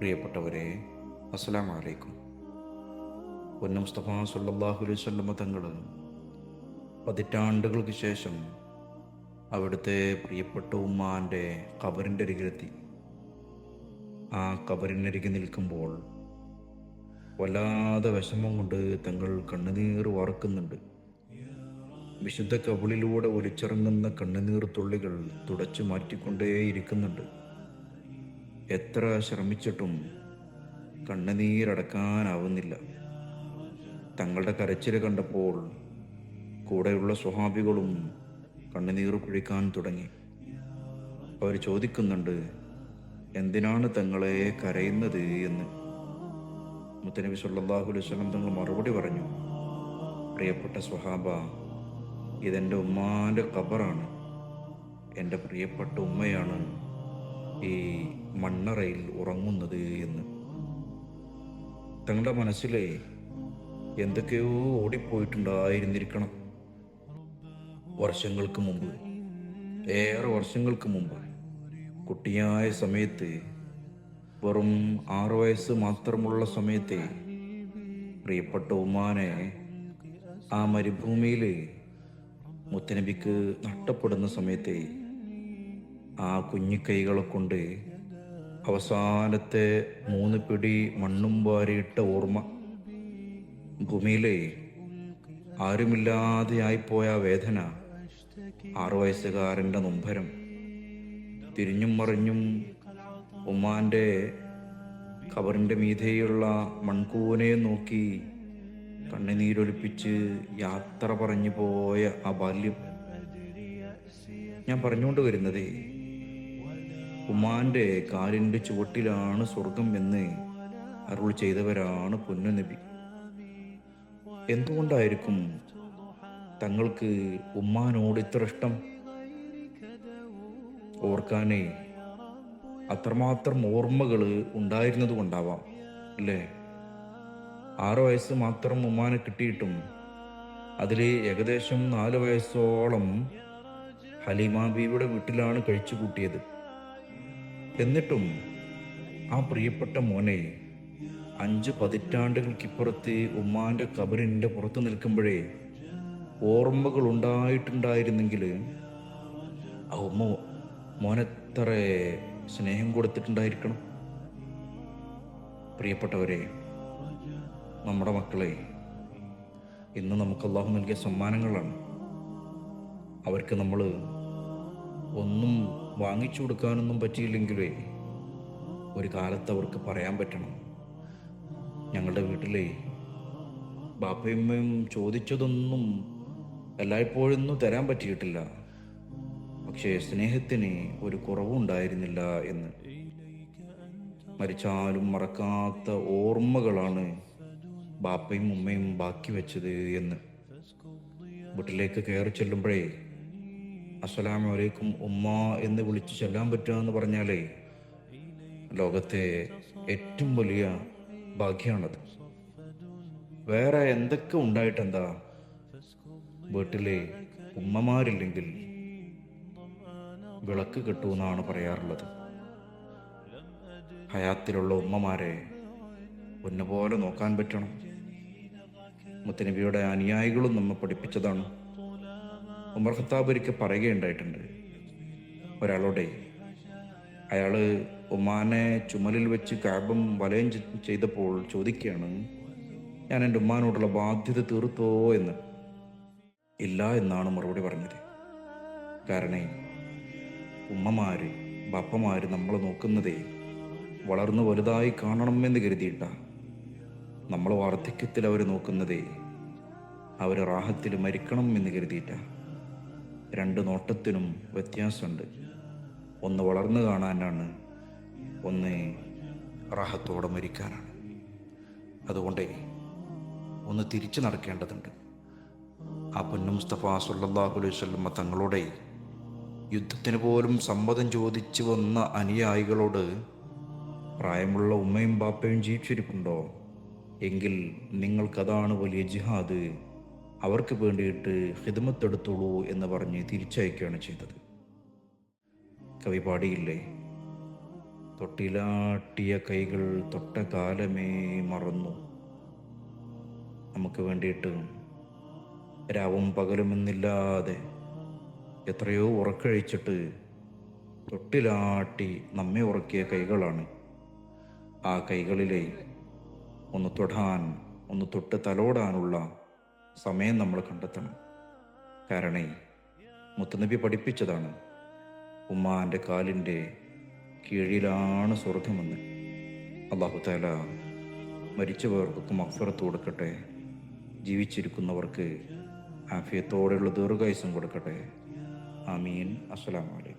പ്രിയപ്പെട്ടവരെ അസ്സലാം വലൈക്കും പൊന്നു മുസ്തഫ സല്ലാഹു അലൈഹി തങ്ങൾ പതിറ്റാണ്ടുകൾക്ക് ശേഷം അവിടുത്തെ പ്രിയപ്പെട്ട ഉമ്മാന്റെ കബറിന്റെ അരികിലെത്തി. ആ കബറിനരികെ നിൽക്കുമ്പോൾ വല്ലാതെ വിഷമം കൊണ്ട് തങ്ങൾ കണ്ണുനീർ വറക്കുന്നുണ്ട് വിശുദ്ധ കവിളിലൂടെ ഒലിച്ചിറങ്ങുന്ന കണ്ണുനീർ തുള്ളികൾ തുടച്ചു മാറ്റിക്കൊണ്ടേയിരിക്കുന്നുണ്ട്. എത്ര ശ്രമിച്ചിട്ടും കണ്ണുനീരടക്കാനാവുന്നില്ല. തങ്ങളുടെ കരച്ചിൽ കണ്ടപ്പോൾ കൂടെയുള്ള സ്വഹാബികളും കണ്ണുനീർ കുഴിക്കാൻ തുടങ്ങി. അവർ ചോദിക്കുന്നുണ്ട് എന്തിനാണ് തങ്ങളെ കരയുന്നത് എന്ന്. മുത്തനബി സല്ലാഹു അലൈഹി വസല്ലം തങ്ങൾ മറുപടി പറഞ്ഞു പ്രിയപ്പെട്ട സ്വഹാബ ഇതെന്റെ ഉമ്മാന്റെ ഖബറാണ്. എന്റെ പ്രിയപ്പെട്ട ഉമ്മയാണ് ഈ മണ്ണറയിൽ ഉറങ്ങുന്നത് എന്ന്. തങ്ങളുടെ മനസ്സിലെ എന്തൊക്കെയോ ഓടിപ്പോയിട്ടുണ്ടായിരുന്നിരിക്കണം. വർഷങ്ങൾക്ക് മുമ്പ് ഏറെ വർഷങ്ങൾക്ക് മുമ്പ് കുട്ടിയായ സമയത്ത് വെറും ആറു വയസ്സ് മാത്രമുള്ള സമയത്തെ പ്രിയപ്പെട്ട ഉമ്മാനെ ആ മരുഭൂമിയിൽ മുത്തനബിക്ക് നഷ്ടപ്പെടുന്ന സമയത്തെ ആ കുഞ്ഞിക്കൈകളെ കൊണ്ട് അവസാനത്തെ മൂന്ന് പിടി മണ്ണും വാരിയിട്ട ഓർമ്മ. ഭൂമിയിലെ ആരുമില്ലാതെയായിപ്പോയ വേദന ആറു വയസ്സുകാരന്റെ നൊമ്പരം. തിരിഞ്ഞും മറിഞ്ഞും ഉമ്മാന്റെ കബറിന്റെ മീതെയുള്ള മൺകൂനെ നോക്കി കണ്ണുനീരൊലിപ്പിച്ച് യാത്ര പറഞ്ഞു പോയ ആ ബാല്യം. ഞാൻ പറഞ്ഞുകൊണ്ട് വരുന്നത് ഉമ്മാന്റെ കാലിന്റെ ചുവട്ടിലാണ് സ്വർഗം എന്ന് അരുൾ ചെയ്തവരാണ് പൊന്നുനബി. എന്തുകൊണ്ടായിരിക്കും തങ്ങൾക്ക് ഉമ്മാനോട് ഇത്ര ഇഷ്ടം? ഓർക്കാനേ അത്രമാത്രം ഓർമ്മകൾ ഉണ്ടായിരുന്നത് കൊണ്ടാവാം അല്ലേ? ആറു വയസ്സ് മാത്രം ഉമ്മാനെ കിട്ടിയിട്ടും അതിൽ ഏകദേശം നാല് വയസ്സോളം ഹലീമ വീട്ടിലാണ് കഴിച്ചു കൂട്ടിയത് എന്നിട്ടും ആ പ്രിയപ്പെട്ട മോനെ അഞ്ച് പതിറ്റാണ്ടുകൾക്കിപ്പുറത്ത് ഉമ്മാന്റെ കബറിന്റെ പുറത്ത് നിൽക്കുമ്പോഴേ ഓർമ്മകൾ ഉണ്ടായിട്ടുണ്ടായിരുന്നെങ്കിൽ ആ ഉമ്മ മോനെത്ര സ്നേഹം കൊടുത്തിട്ടുണ്ടായിരിക്കണം. പ്രിയപ്പെട്ടവരെ നമ്മുടെ മക്കളെ ഇന്ന് നമുക്ക് അള്ളാഹു നൽകിയ സമ്മാനങ്ങളാണ്. അവർക്ക് നമ്മൾ ഒന്നും വാങ്ങിച്ചു കൊടുക്കാനൊന്നും പറ്റിയില്ലെങ്കിലേ ഒരു കാലത്ത് അവർക്ക് പറയാൻ പറ്റണം. ഞങ്ങളുടെ വീട്ടിലെ ബാപ്പയമ്മയും ചോദിച്ചതൊന്നും എല്ലായ്പ്പോഴൊന്നും തരാൻ പറ്റിയിട്ടില്ല. പക്ഷേ സ്നേഹത്തിന് ഒരു കുറവുണ്ടായിരുന്നില്ല എന്ന്. മരിച്ചാലും മറക്കാത്ത ഓർമ്മകളാണ് ബാപ്പയും ഉമ്മയും ബാക്കി വെച്ചത് എന്ന്. വീട്ടിലേക്ക് കയറി ചെല്ലുമ്പോഴേ അസ്സലാമു അലൈക്കും ഉമ്മ എന്ന് വിളിച്ച് ചെല്ലാൻ പറ്റുക എന്ന് പറഞ്ഞാലേ ലോകത്തെ ഏറ്റവും വലിയ ഭാഗ്യമാണത്. വേറെ എന്തൊക്കെ ഉണ്ടായിട്ടെന്താ? വീട്ടിലെ ഉമ്മമാരില്ലെങ്കിൽ വിളക്ക് കിട്ടുമെന്നാണ് പറയാറുള്ളത്. ഹയാത്തിലുള്ള ഉമ്മമാരെ ഒന്നുപോലെ നോക്കാൻ പറ്റണം. മുത്തനബിയുടെ അനുയായികളും നമ്മെ പഠിപ്പിച്ചതാണ്. ഉമർ ഖത്താബ് ഒരിക്കൽ പറയുകയുണ്ടായിട്ടുണ്ട് ഒരാളോടെ. അയാൾ ഉമ്മാനെ ചുമലിൽ വെച്ച് കാബം വലയം ചെയ്തപ്പോൾ ചോദിക്കുകയാണ് ഞാൻ എന്റെ ഉമ്മാനോടുള്ള ബാധ്യത തീർത്തോ എന്ന്? ഇല്ല എന്നാണ് മറുപടി പറഞ്ഞത്. കാരണം ഉമ്മമാര് ബാപ്പമാര് നമ്മൾ നോക്കുന്നതേ വളർന്ന് വലുതായി കാണണമെന്ന് കരുതിയിട്ടാ. നമ്മൾ വാർദ്ധക്യത്തിൽ അവർ നോക്കുന്നതേ അവർ റാഹത്തിൽ മരിക്കണം എന്ന് കരുതിയിട്ടാ. രണ്ട് നോട്ടത്തിനും വ്യത്യാസമുണ്ട്. ഒന്ന് വളർന്നു കാണാനാണ് ഒന്ന് റാഹത്തോടെ മരിക്കാനാണ്. അതുകൊണ്ട് ഒന്ന് തിരിച്ചു നടക്കേണ്ടതുണ്ട്. ആ പൊന്നു മുസ്തഫ സല്ലല്ലാഹു അലൈഹി തങ്ങളുടെ യുദ്ധത്തിന് പോലും സമ്മതം ചോദിച്ചു വന്ന അനുയായികളോട് പ്രായമുള്ള ഉമ്മയും ബാപ്പയും ജീവിച്ചിരിപ്പുണ്ടോ? എങ്കിൽ നിങ്ങൾക്കതാണ് വലിയ ജിഹാദ്. അവർക്ക് വേണ്ടിയിട്ട് ഹിദമത്തെടുത്തോളൂ എന്ന് പറഞ്ഞ് തിരിച്ചയക്കുകയാണ് ചെയ്തത്. കവി പാടിയില്ലേ? തൊട്ടിലാട്ടിയ കൈകൾ തൊട്ട കാലമേ മറന്നു. നമുക്ക് വേണ്ടിയിട്ട് രാവും പകലുമെന്നില്ലാതെ എത്രയോ ഉറക്കഴിച്ചിട്ട് തൊട്ടിലാട്ടി നമ്മെ ഉറക്കിയ കൈകളാണ്. ആ കൈകളിലെ ഒന്ന് തൊടാൻ ഒന്ന് തൊട്ട് തലോടാനുള്ള സമയം നമ്മൾ കണ്ടെത്തണം. കാരണം മുത്തനബി പഠിപ്പിച്ചതാണ്. ഉമ്മാന്റെ കാലിന്റെ കീഴിലാണ് സ്വർഗമെന്ന് അള്ളാഹു താല മരിച്ചവർക്കൊക്കെ മഫറത്ത് കൊടുക്കട്ടെ. ജീവിച്ചിരിക്കുന്നവർക്ക് ആഫിയത്തോടെയുള്ള ദീർഘായുസം കൊടുക്കട്ടെ. ആമീൻ. അസ്സലാമു അലൈക്കും.